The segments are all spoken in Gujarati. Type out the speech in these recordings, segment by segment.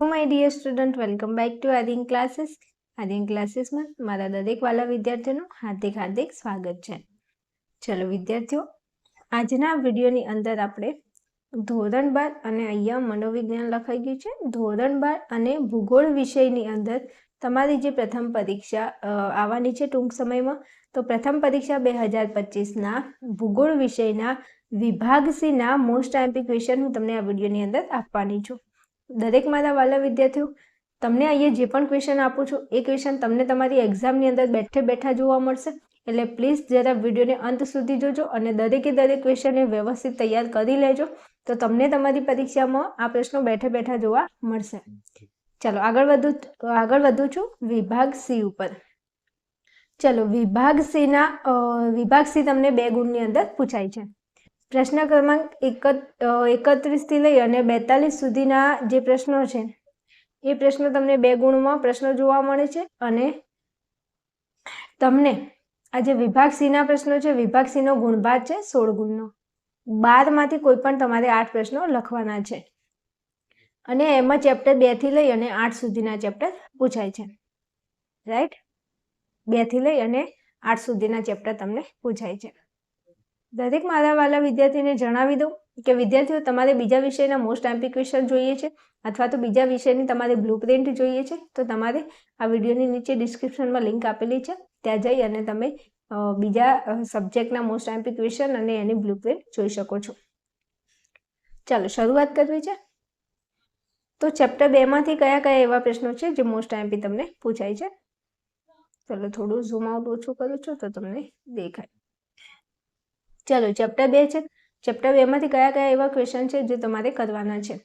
My dear student welcome back to Aadin classes Aadin ક્લાસીસમાં મારા દરેક વાલા વિદ્યાર્થીઓનું હાર્દિક હાર્દિક સ્વાગત છે. ચલો વિદ્યાર્થીઓ, આજના વિડીયોની અંદર આપણે ધોરણ બાર અને અહીંયા મનોવિજ્ઞાન લખાઈ ગયું છે. ધોરણ બાર અને ભૂગોળ વિષયની અંદર તમારી જે પ્રથમ પરીક્ષા આવવાની છે ટૂંક સમયમાં, તો પ્રથમ પરીક્ષા બે હજાર પચીસના ભૂગોળ વિષયના વિભાગ સીના મોસ્ટ આઈમ્પી ક્વેશ્ચન હું તમને આ વિડીયોની અંદર આપવાની છું. દરેક મારા વાલા વિદ્યાર્થીઓ, તમને અહીંયા જે પણ ક્વેશ્ચન આપું છું, એ ક્વેશ્ચન તમને તમારી એક્ઝામની અંદર બેઠે બેઠા જોવા મળશે. એટલે પ્લીઝ જરા વિડીયોને અંત સુધી જોજો અને દરેકે દરેક ક્વેશ્ચનને વ્યવસ્થિત તૈયાર કરી લેજો. તો તમને તમારી પરીક્ષામાં આ પ્રશ્નો બેઠે બેઠા જોવા મળશે. ચાલો, આગળ વધુ આગળ વધુ છું. વિભાગ સી ઉપર. ચલો, વિભાગ સીના વિભાગ સી તમને બે ગુણની અંદર પૂછાય છે. પ્રશ્ન ક્રમાંક એકત એકત્રીસથી લઈ અને બેતાલીસ સુધીના જે પ્રશ્નો છે, એ પ્રશ્નો તમને બે ગુણમાં પ્રશ્નો જોવા મળે છે અને તમને આ જે વિભાગ સીના પ્રશ્નો છે, વિભાગ સીનો ગુણભાગ છે સોળ ગુણનો. બારમાંથી કોઈ પણ તમારે આઠ પ્રશ્નો લખવાના છે. અને એમાં ચેપ્ટર બેથી લઈ અને આઠ સુધીના ચેપ્ટર પૂછાય છે. રાઈટ? બેથી લઈ અને આઠ સુધીના ચેપ્ટર તમને પૂછાય છે. દરેક મારા વાલા વિદ્યાર્થીને જણાવી દઉં કે વિદ્યાર્થીઓ તમારે બીજા વિષયના મોસ્ટ એમ્પી ક્વેશ્ચન જોઈએ છે અથવા તો બીજા વિષયની તમારે બ્લુપ્રિન્ટ જોઈએ છે. તો તમારે આ વિડીયોની નીચે ડિસ્ક્રિપ્શનમાં લિંક આપેલી છે. ત્યાં જઈ અને તમે બીજા સબ્જેક્ટના મોસ્ટ એમ્પી ક્વેશ્ચન અને એની બ્લુપ્રિન્ટ જોઈ શકો છો. ચાલો, શરૂઆત કરવી છે. તો ચેપ્ટર બેમાંથી કયા કયા એવા પ્રશ્નો છે જે મોસ્ટ એમ્પી તમને પૂછાય છે? ચલો, થોડું ઝૂમ આઉટ ઓછું કરું છું તો તમને દેખાય. ચલો ચેપ્ટર બે છે. ચેપ્ટર બેમાંથી કયા કયા એવા ક્વેશ્ચન છે જે તમારે કરવાના છે?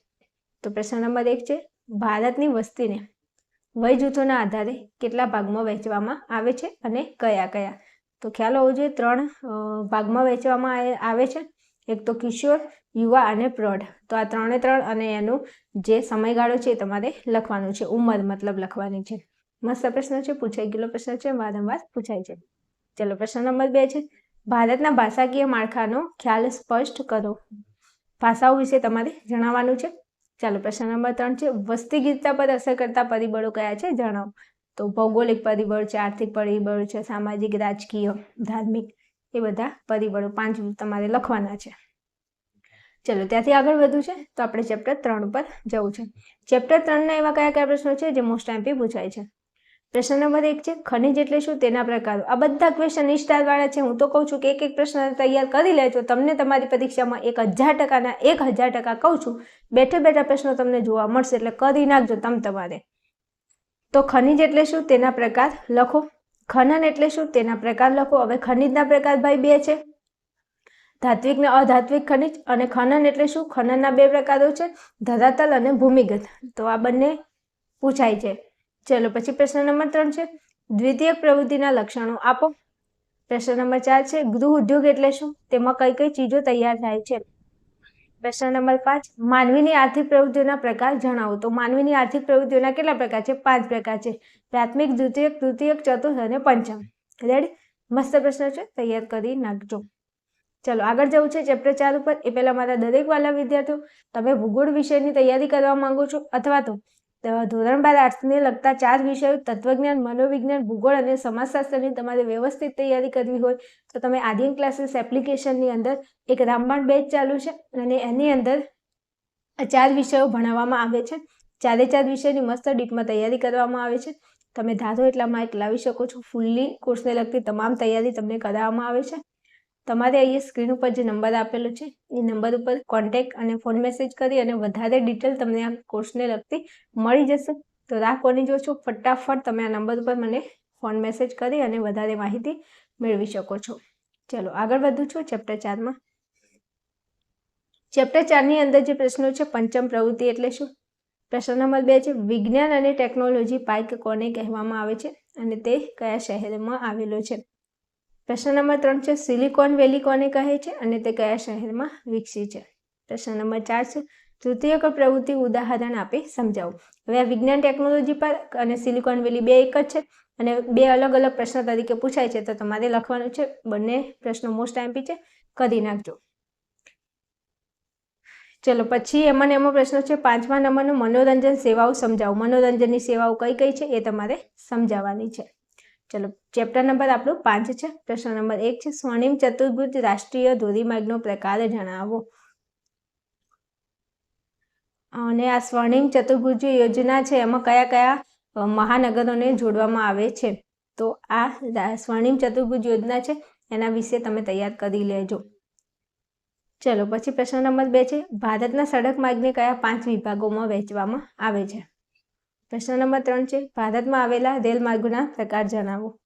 તો પ્રશ્ન નંબર એક છે, ભારતની વસ્તીને વય જૂથોના આધારે કેટલા ભાગમાં વહેંચવામાં આવે છે અને કયા કયા? તો ખ્યાલ હોવો જોઈએ, ત્રણ ભાગમાં વહેંચવામાં આવે- છે. એક તો કિશોર, યુવા અને પ્રૌઢ. તો આ ત્રણે ત્રણ અને એનું જે સમયગાળો છે એ તમારે લખવાનું છે. ઉંમર મતલબ લખવાની છે. મસ્ત પ્રશ્ન છે, પૂછાઈ ગયેલો પ્રશ્ન છે, વારંવાર પૂછાય છે. ચલો, પ્રશ્ન નંબર બે છે. ભારતના ભાષાકીય માળખાનો ખ્યાલ સ્પષ્ટ કરો. ભાષાઓ વિશે તમારે જણાવવાનું છે? ચાલો, પ્રશ્ન નંબર ત્રણ છે. વસ્તી ગીતતા પર અસર કરતા પરિબળો કયા છે? જણાવો. તો ભૌગોલિક પરિબળ છે, આર્થિક પરિબળ છે, સામાજિક, રાજકીય, ધાર્મિક, એ બધા પરિબળો પાંચ તમારે લખવાના છે. ચલો, ત્યાંથી આગળ વધવું છે. તો આપણે ચેપ્ટર ત્રણ ઉપર જવું છે. ચેપ્ટર ત્રણના એવા કયા કયા પ્રશ્નો છે જે મોસ્ટ એમ્પી પૂછાય છે? પ્રશ્ન નંબર એક છે, ખનિજ એટલે શું? તેના પ્રકારો. આ બધા ક્વેશ્ચન નિષ્ઠાવાળા છે. હું તો કહું છું કે એક એક પ્રશ્ન તૈયાર કરી લેજો. તમને તમારી પરીક્ષામાં એક હજાર ટકાના એક હજાર ટકા કહું છું. બેઠે બેઠા પ્રશ્નો તમને જોવા મળશે. એટલે કરી નાખજો તમ તમારે. તો ખનિજ એટલે શું? તેના પ્રકાર લખો. ખનન એટલે શું? તેના પ્રકાર લખો. હવે ખનિજના પ્રકાર ભાઈ બે છે. ધાત્વિક ને અધાત્વિક ખનિજ અને ખનન એટલે શું? ખનનના બે પ્રકારો છે. ધરાતલ અને ભૂમિગત. તો આ બંને પૂછાય છે. ચલો પછી પ્રશ્ન નંબર ત્રણ છે. દ્વિતીયક પ્રવૃત્તિના લક્ષણો આપો. પ્રશ્ન નંબર ચાર છે, ગૃહ ઉદ્યોગ એટલે શું? તેમાં કઈ કઈ ચીજો તૈયાર થાય છે? પ્રશ્ન નંબર પાંચ, માનવીની આર્થિક પ્રવૃત્તિઓના પ્રકાર જણાવો. તો માનવીની આર્થિક પ્રવૃત્તિઓના કેટલા પ્રકાર છે? પાંચ પ્રકાર છે. પ્રાથમિક, દ્વિતીયક, તૃતીયક, ચતુર્થ અને પંચમ. રેડી મસ્ત પ્રશ્ન છે. તૈયાર કરી નાખજો. ચલો, આગળ જવું છે ચેપ્ટર ચાર ઉપર. એ પહેલા મારા દરેક વાલા વિદ્યાર્થીઓ, તમે ભૂગોળ વિષયની તૈયારી કરવા માંગો છો અથવા તો ધોરણ બાર આર્ટ્સને લગતા ચાર વિષયો, તત્વજ્ઞાન, મનોવિજ્ઞાન, ભૂગોળ અને સમાજશાસ્ત્રની તમારે વ્યવસ્થિત તૈયારી કરવી હોય, તો તમે આદિન ક્લાસીસ એપ્લિકેશનની અંદર એક રામબાણ બેચ ચાલુ છે અને એની અંદર ચાર વિષયો ભણાવવામાં આવે છે. ચારે ચાર વિષયની મસ્ત ડીપમાં તૈયારી કરવામાં આવે છે. તમે ધારો એટલા માર્ક લાવી શકો છો. ફૂલ્લી કોર્સને લગતી તમામ તૈયારી તમને કરાવવામાં આવે છે. તમારે અહીંયા સ્ક્રીન ઉપર જે નંબર આપેલો છે, એ નંબર ઉપર કોન્ટેક્ટ અને ફોન મેસેજ કરી અને વધારે ડિટેલ તમને આ કોર્સને લગતી મળી જશે. તો રાહ કોની છો ફટાફટ તમે આ નંબર ઉપર મને ફોન મેસેજ કરી અને વધારે માહિતી મેળવી શકો છો. ચલો, આગળ વધું છું ચેપ્ટર ચારમાં ચેપ્ટર ચારની અંદર જે પ્રશ્નો છે, પંચમ પ્રવૃત્તિ એટલે શું? પ્રશ્ન નંબર બે છે, વિજ્ઞાન અને ટેકનોલોજી પાર્ક કોને કહેવામાં આવે છે અને તે કયા શહેરમાં આવેલો છે? પ્રશ્ન નંબર ત્રણ છે, સિલિકોન વેલી કોને કહે છે અને તે કયા શહેરમાં વિકસી છે? પ્રશ્ન નંબર ચાર છે તૃતીયક પ્રવૃત્તિ ઉદાહરણ આપી, સમજાવું. હવે આ વિજ્ઞાન ટેકનોલોજી પર અને સિલિકોન વેલી બે એક જ છે અને બે અલગ અલગ પ્રશ્ન તરીકે પૂછાય છે, તો તમારે લખવાનું છે, બંને પ્રશ્નો મોસ્ટ એમ્પી છે, કરી નાખજો. ચલો, પછી એમાં એમાં પ્રશ્ન છે, પાંચમા નંબરનું મનોરંજન સેવાઓ સમજાવો. મનોરંજનની સેવાઓ કઈ કઈ છે એ તમારે સમજાવવાની છે. ચલો ચેપ્ટર નંબર આપણો પાંચ છે, પ્રશ્ન નંબર એક છે, સ્વર્ણિમ ચતુર્ભુજ રાષ્ટ્રીય ધોરીમાર્ગનો પ્રકાર જણાવો. અને આ સ્વર્ણિમ ચતુર્ભુજ યોજના છે, એમાં કયા કયા મહાનગરોને જોડવામાં આવે છે? તો આ સ્વર્ણિમ ચતુર્ભુજ યોજના છે, એના વિશે તમે તૈયાર કરી લેજો. ચલો, પછી પ્રશ્ન નંબર બે છે, ભારતના સડક માર્ગને કયા પાંચ વિભાગોમાં વહેંચવામાં આવે છે? પ્રશ્ન નંબર ત્રણ છે, ભારતમાં આવેલા રેલ માર્ગોના પ્રકાર જણાવો.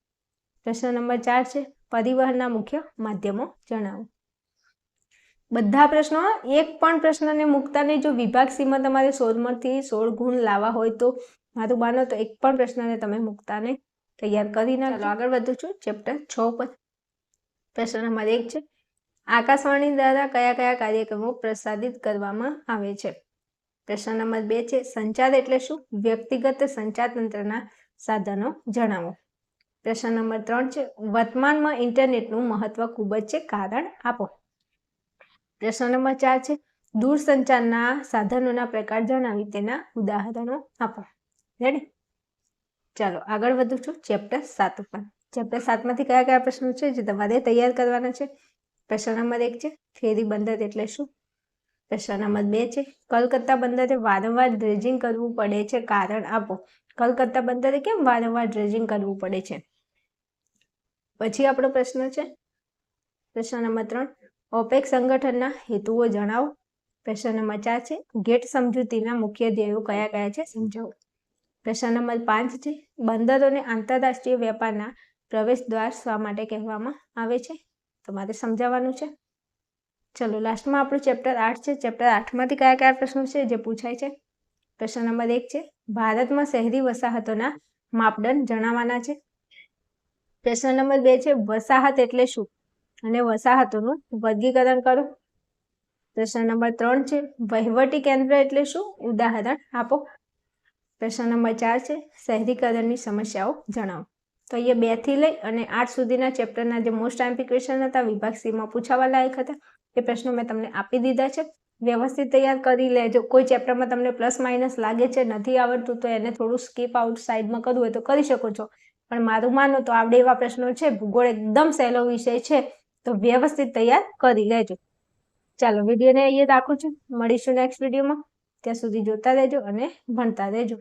પ્રશ્ન નંબર ચાર છે, પરિવહનના મુખ્ય માધ્યમો જણાવો. બધા પ્રશ્નો, એક પણ પ્રશ્નને મૂકતા જો વિભાગ સીમાં તમારે સોળમાંથી સોળ ગુણ લાવવા હોય તો મારું માનો તો એક પણ પ્રશ્નને તમે મૂકતા નહીં. તૈયાર કરી નાખો આગળ વધું છું. ચેપ્ટર છ પર. પ્રશ્ન નંબર એક છે, આકાશવાણી દ્વારા કયા કયા કાર્યક્રમો પ્રસારિત કરવામાં આવે છે? પ્રશ્ન નંબર બે છે, સંચાર એટલે શું? વ્યક્તિગત સંચાર તંત્રના સાધનો જણાવો. પ્રશ્ન નંબર ત્રણ છે, વર્તમાનમાં ઇન્ટરનેટનું મહત્વ ખૂબ જ છે, કારણ આપો. પ્રશ્ન નંબર ચાર છે, દૂરસંચારના સાધનોના પ્રકાર જણાવી, તેના ઉદાહરણો આપો. રેડી ચાલો, આગળ વધું છું, ચેપ્ટર સાત ઉપર. ચેપ્ટર સાતમાંથી કયા કયા પ્રશ્નો છે, જે તમારે તૈયાર કરવાના છે? પ્રશ્ન નંબર એક છે, ફેરી બંદર એટલે શું? પ્રશ્ન નંબર બે છે. કલકત્તા બંદરે વારંવાર ડ્રેજિંગ કરવું પડે છે. કારણ આપો, કલકત્તા બંદરે કેમ વારંવાર ડ્રેજિંગ કરવું પડે છે? પછી આપણો પ્રશ્ન છે. પ્રશ્ન નંબર ત્રણ, ઓપેક સંગઠનના હેતુઓ જણાવો. પ્રશ્ન નંબર ચાર છે, ગેટ સમજૂતીના મુખ્ય ધ્યેયો કયા કયા છે? સમજાવો. પ્રશ્ન નંબર પાંચ છે, બંદરોને આંતરરાષ્ટ્રીય વેપારના પ્રવેશ દ્વાર શા માટે કહેવામાં આવે છે? તમારે સમજાવવાનું છે? ચલો લાસ્ટમાં આપણું ચેપ્ટર આઠ છે. ચેપ્ટર આઠમાંથી કયા કયા પ્રશ્નો છે જે પૂછાય છે? પ્રશ્ન નંબર એક છે, ભારતમાં શહેરી વસાહતોના માપદંડ જણાવવાના છે. પ્રશ્ન નંબર બે છે, વસાહત એટલે શું? અને વસાહતોનું વર્ગીકરણ કરો. પ્રશ્ન નંબર ત્રણ છે, વહીવટી કેન્દ્ર એટલે શું? ઉદાહરણ આપો. પ્રશ્ન નંબર ચાર છે, શહેરીકરણની સમસ્યાઓ જણાવો. તો અહીંયા બેથી લઈ અને આઠ સુધીના ચેપ્ટરના જે મોસ્ટ એમ્પી ક્વેશ્ચન હતા, વિભાગ સીમાં પૂછાવા લાયક હતા. એ પ્રશ્નો મેં તમને આપી દીધા છે. વ્યવસ્થિત તૈયાર કરી લેજો. કોઈ ચેપ્ટરમાં તમને પ્લસ માઇનસ લાગે છે, નથી આવડતું, તો એને થોડું સ્કીપ આઉટ સાઈડમાં કરવું હોય તો કરી શકો છો. પણ મારું માનો તો આવડે એવા પ્રશ્નો છે, ભૂગોળ એકદમ સહેલો વિષય છે, તો વ્યવસ્થિત તૈયાર કરી લેજો. ચાલો, વિડીયોને અહીંયા રાખું છું. મળીશું નેક્સ્ટ વિડીયોમાં. ત્યાં સુધી જોતા રહેજો અને ભણતા રહેજો.